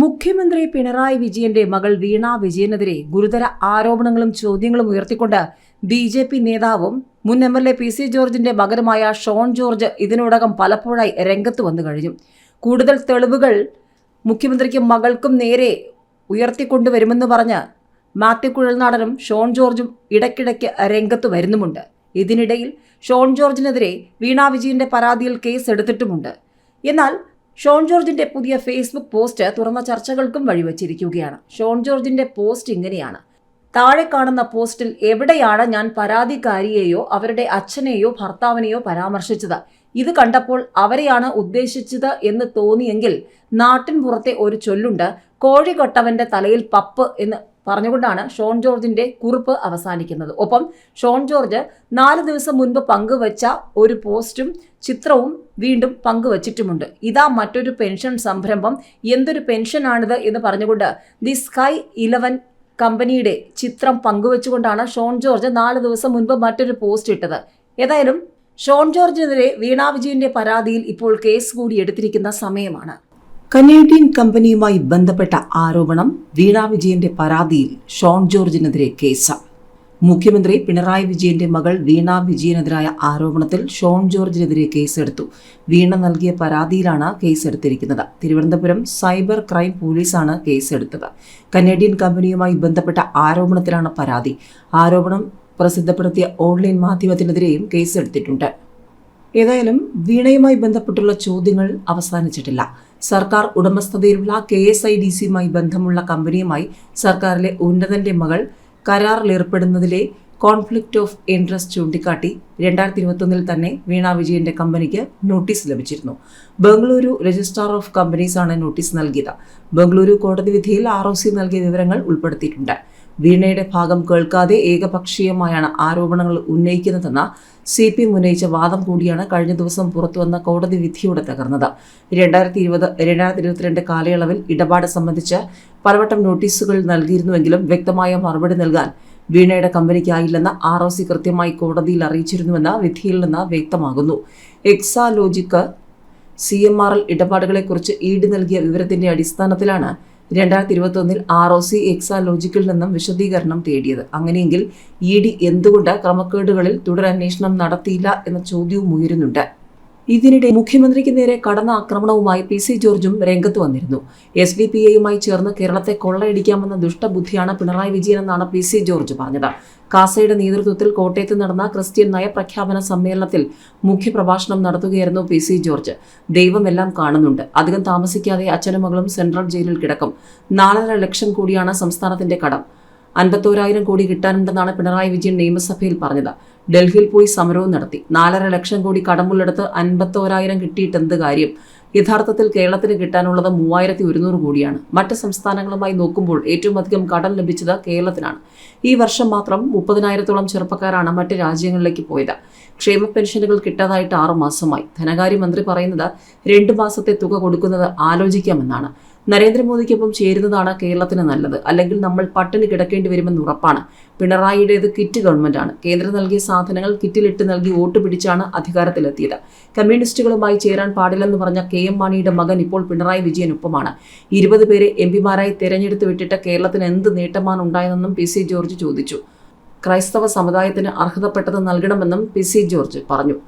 മുഖ്യമന്ത്രി പിണറായി വിജയന്റെ മകൾ വീണ വിജയനെതിരെ ഗുരുതര ആരോപണങ്ങളും ചോദ്യങ്ങളും ഉയർത്തിക്കൊണ്ട് ബി ജെ പി നേതാവും മുൻ M L A P C ജോർജിന്റെ മകനുമായ ഷോൺ ജോർജ് ഇതിനോടകം പലപ്പോഴായി രംഗത്ത് വന്നു കഴിഞ്ഞു. കൂടുതൽ തെളിവുകൾ മുഖ്യമന്ത്രിക്കും മകൾക്കും നേരെ ഉയർത്തിക്കൊണ്ടുവരുമെന്ന് പറഞ്ഞ് മാത്യു കുഴൽനാടനും ഷോൺ ജോർജും ഇടയ്ക്കിടയ്ക്ക് രംഗത്ത് വരുന്നുമുണ്ട്. ഇതിനിടയിൽ ഷോൺ ജോർജിനെതിരെ വീണ വിജയന്റെ പരാതിയിൽ കേസ് എടുത്തിട്ടുമുണ്ട് എന്നാൽ ഷോൺ ജോർജിന്റെ പുതിയ ഫേസ്ബുക്ക് പോസ്റ്റ് തുറന്ന ചർച്ചകൾക്കും വഴിവെച്ചിരിക്കുകയാണ്. ഷോൺ ജോർജിന്റെ പോസ്റ്റ് ഇങ്ങനെയാണ്. താഴെ കാണുന്ന പോസ്റ്റിൽ എവിടെയാണ് ഞാൻ പരാതിക്കാരിയെയോ അവരുടെ അച്ഛനെയോ ഭർത്താവിനെയോ പരാമർശിച്ചത്? ഇത് കണ്ടപ്പോൾ അവരെയാണ് ഉദ്ദേശിച്ചത് എന്ന് തോന്നിയെങ്കിൽ നാട്ടിൻ പുറത്തെ ഒരു ചൊല്ലുണ്ട് കോഴി കൊട്ടവന്റെ തലയിൽ പപ്പ് എന്ന് പറഞ്ഞുകൊണ്ടാണ് ഷോൺ ജോർജിന്റെ കുറിപ്പ് അവസാനിക്കുന്നത്. ഒപ്പം ഷോൺ ജോർജ് നാല് ദിവസം മുൻപ് പങ്കുവച്ച ഒരു പോസ്റ്റും ചിത്രവും വീണ്ടും പങ്കുവച്ചിട്ടുമുണ്ട്. ഇതാ മറ്റൊരു പെൻഷൻ സംരംഭം. എന്തൊരു പെൻഷനാണിത് എന്ന് പറഞ്ഞുകൊണ്ട് ദി സ്കൈ ഇലവൻ കമ്പനിയുടെ ചിത്രം പങ്കുവച്ചുകൊണ്ടാണ് ഷോൺ ജോർജ് നാല് ദിവസം മുൻപ് മറ്റൊരു പോസ്റ്റ് ഇട്ടത്. ഏതായാലും ഷോൺ ജോർജിനെതിരെ വീണ വിജയന്റെ പരാതിയിൽ ഇപ്പോൾ കേസ് കൂടി എടുത്തിരിക്കുന്ന സമയമാണ്. കനേഡിയൻ കമ്പനിയുമായി ബന്ധപ്പെട്ട ആരോപണം വീണ വിജയന്റെ പരാതിയിൽ ഷോൺ ജോർജിനെതിരെ കേസ്. മുഖ്യമന്ത്രി പിണറായി വിജയന്റെ മകൾ വീണ വിജയനെതിരായ ആരോപണത്തിൽ ഷോൺ ജോർജിനെതിരെ കേസെടുത്തു. വീണ നൽകിയ പരാതിയിലാണ് കേസെടുത്തിരിക്കുന്നത്. തിരുവനന്തപുരം സൈബർ ക്രൈം പോലീസാണ് കേസെടുത്തത്. കനേഡിയൻ കമ്പനിയുമായി ബന്ധപ്പെട്ട ആരോപണത്തിലാണ് പരാതി. ആരോപണം പ്രസിദ്ധപ്പെടുത്തിയ ഓൺലൈൻ മാധ്യമത്തിനെതിരെയും കേസെടുത്തിട്ടുണ്ട് ഏതായാലും വീണയുമായി ബന്ധപ്പെട്ടുള്ള ചോദ്യങ്ങൾ അവസാനിച്ചിട്ടില്ല. സർക്കാർ ഉടമസ്ഥതയിലുള്ള കെ എസ് ഐ ഡി സിയുമായി ബന്ധമുള്ള കമ്പനിയുമായി സർക്കാരിലെ ഉന്നതന്റെ മകൾ കരാറിലേർപ്പെടുന്നതിലെ കോൺഫ്ലിക്റ്റ് ഓഫ് ഇൻട്രസ്റ്റ് ചൂണ്ടിക്കാട്ടി രണ്ടായിരത്തി ഇരുപത്തൊന്നിൽ തന്നെ വീണ വിജയന്റെ കമ്പനിക്ക് നോട്ടീസ് ലഭിച്ചിരുന്നു. ബംഗളൂരു രജിസ്ട്രാർ ഓഫ് കമ്പനീസാണ് നോട്ടീസ് നൽകിയത്. ബംഗളൂരു കോടതി വിധിയിൽ ആർ ഒ സി നൽകിയ വിവരങ്ങൾ ഉൾപ്പെടുത്തിയിട്ടുണ്ട്. വീണയുടെ ഭാഗം കേൾക്കാതെ ഏകപക്ഷീയമായാണ് ആരോപണങ്ങൾ ഉന്നയിക്കുന്നതെന്ന സി പി എം ഉന്നയിച്ച വാദം കൂടിയാണ് കഴിഞ്ഞ ദിവസം പുറത്തുവന്ന കോടതി വിധിയോടെ തകർന്നത്. രണ്ടായിരത്തി ഇരുപത് രണ്ടായിരത്തി ഇരുപത്തിരണ്ട് കാലയളവിൽ ഇടപാട് സംബന്ധിച്ച് പലവട്ടം നോട്ടീസുകൾ നൽകിയിരുന്നുവെങ്കിലും വ്യക്തമായ മറുപടി നൽകാൻ വീണയുടെ കമ്പനിക്കായില്ലെന്ന് ആർ ഒ സി കൃത്യമായി കോടതിയിൽ അറിയിച്ചിരുന്നുവെന്ന് വിധിയിൽ നിന്ന് വ്യക്തമാകുന്നു. Exalogic C M R L ഇടപാടുകളെക്കുറിച്ച് ഈട് നൽകിയ വിവരത്തിന്റെ അടിസ്ഥാനത്തിലാണ് രണ്ടായിരത്തി ഇരുപത്തൊന്നിൽ ആർ ഒ സി എക്സാലോജിക്കിൽ നിന്നും വിശദീകരണം തേടിയത്. അങ്ങനെയെങ്കിൽ ഇ ഡി എന്തുകൊണ്ട് ക്രമക്കേടുകളിൽ തുടരന്വേഷണം നടത്തിയില്ല എന്ന ചോദ്യവും ഉയരുന്നുണ്ട്. ഇതിനിടെ മുഖ്യമന്ത്രിക്ക് നേരെ കടന്ന ആക്രമണവുമായി പി സി ജോർജും രംഗത്ത് വന്നിരുന്നു. എസ് ഡി പി ഐയുമായി ചേർന്ന് കേരളത്തെ കൊള്ളയടിക്കാമെന്ന ദുഷ്ടബുദ്ധിയാണ് പിണറായി വിജയൻ എന്നാണ് പി സി ജോർജ് പറഞ്ഞത്. കാസയുടെ നേതൃത്വത്തിൽ കോട്ടയത്ത് നടന്ന ക്രിസ്ത്യൻ നയപ്രഖ്യാപന സമ്മേളനത്തിൽ മുഖ്യപ്രഭാഷണം നടത്തുകയായിരുന്നു പി സി ജോർജ്. ദൈവമെല്ലാം കാണുന്നുണ്ട്. അധികം താമസിക്കാതെ അച്ഛനും മകളും സെൻട്രൽ ജയിലിൽ കിടക്കും. നാലര ലക്ഷം കൂടിയാണ് സംസ്ഥാനത്തിന്റെ കടം. അൻപത്തോരായിരം കോടി കിട്ടാനുണ്ടെന്നാണ് പിണറായി വിജയൻ നിയമസഭയിൽ പറഞ്ഞത്. ഡൽഹിയിൽ പോയി സമരവും നടത്തി. നാലര ലക്ഷം കോടി കടമുള്ളെടുത്ത് അൻപത്തോരായിരം കിട്ടിയിട്ട് എന്ത് കാര്യം? യഥാർത്ഥത്തിൽ കേരളത്തിന് കിട്ടാനുള്ളത് മൂവായിരത്തി ഒരുന്നൂറ് കോടിയാണ്. മറ്റ് സംസ്ഥാനങ്ങളുമായി നോക്കുമ്പോൾ ഏറ്റവും അധികം കടം ലഭിച്ചത് കേരളത്തിനാണ്. ഈ വർഷം മാത്രം മുപ്പതിനായിരത്തോളം ചെറുപ്പക്കാരാണ് മറ്റ് രാജ്യങ്ങളിലേക്ക് പോയത്. ക്ഷേമ പെൻഷനുകൾ കിട്ടാതായിട്ട് ആറു മാസമായി. ധനകാര്യമന്ത്രി പറയുന്നത് രണ്ട് മാസത്തെ തുക കൊടുക്കുന്നത് ആലോചിക്കാമെന്നാണ്. നരേന്ദ്രമോദിക്കൊപ്പം ചേരുന്നതാണ് കേരളത്തിന് നല്ലത്. അല്ലെങ്കിൽ നമ്മൾ പട്ടിണി കിടക്കേണ്ടി വരുമെന്ന് ഉറപ്പാണ്. പിണറായിയുടേത് കിറ്റ് ഗവൺമെന്റാണ്. കേന്ദ്രം നൽകിയ സാധനങ്ങൾ കിറ്റിലിട്ട് നൽകി വോട്ട് പിടിച്ചാണ് അധികാരത്തിലെത്തിയത്. കമ്മ്യൂണിസ്റ്റുകളുമായി ചേരാൻ പാടില്ലെന്ന് പറഞ്ഞ കെ എം മാണിയുടെ മകൻ ഇപ്പോൾ പിണറായി വിജയനൊപ്പമാണ്. ഇരുപത് പേരെ എം പിമാരായി തെരഞ്ഞെടുത്ത് വിട്ടിട്ട് കേരളത്തിന് എന്ത് നേട്ടമാണ് ഉണ്ടായതെന്നും പി സി ജോർജ് ചോദിച്ചു. ക്രൈസ്തവ സമുദായത്തിന് അർഹതപ്പെട്ടത് നൽകണമെന്നും പി സി ജോർജ് പറഞ്ഞു.